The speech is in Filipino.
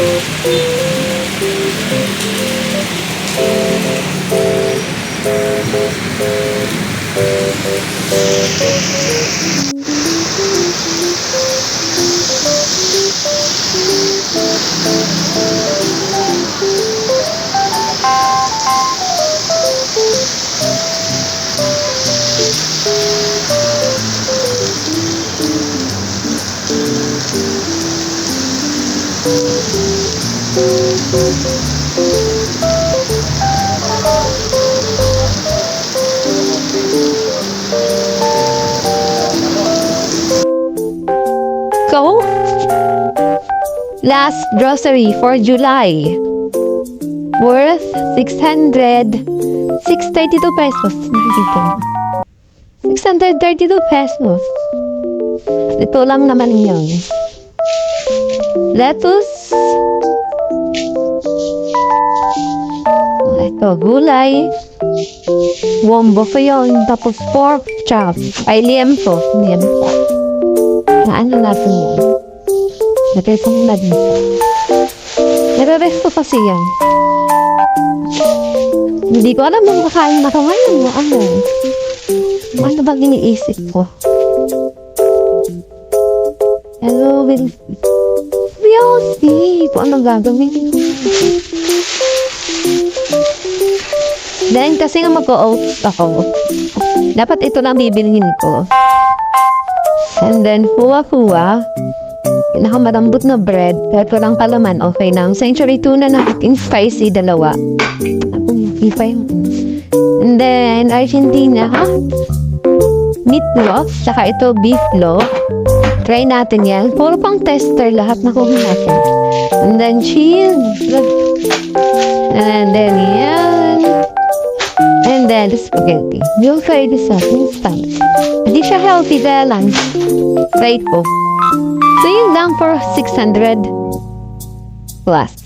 So hot. Go! Last grocery for July. Worth 600. 632 pesos. Nakikita mo. 632 pesos. Ito lang naman yun. Lettuce. Ito, gulay. Wombo pa yun. Tapos pork chop. Ay, liempo. Liempo. Na ano natin yun? Nagay kong na dito. Nare-resto kasi yan. Hindi ko alam kung kakain na ka ngayon o ano. Ano bang iniisip ko? Hello, Will. We'll see kung ano gagawin. Then, kasi nga mag-oats ako. Dapat ito lang bibilhin ko. And then, huwa-huwa. Pinakamalambot na bread. Kahit walang palaman, okay lang. Century tuna na cooking spicy, dalawa. Yung... And then, Argentina? Meatloaf, tsaka ito beef loaf. Try natin yan. Puro pang tester lahat na kuhin natin. And then, cheese. And then, yan. And then, the spaghetti. You'll try this out instant. Hindi siya healthy dahil lang. Try ko. So, yun lang for 600 plus.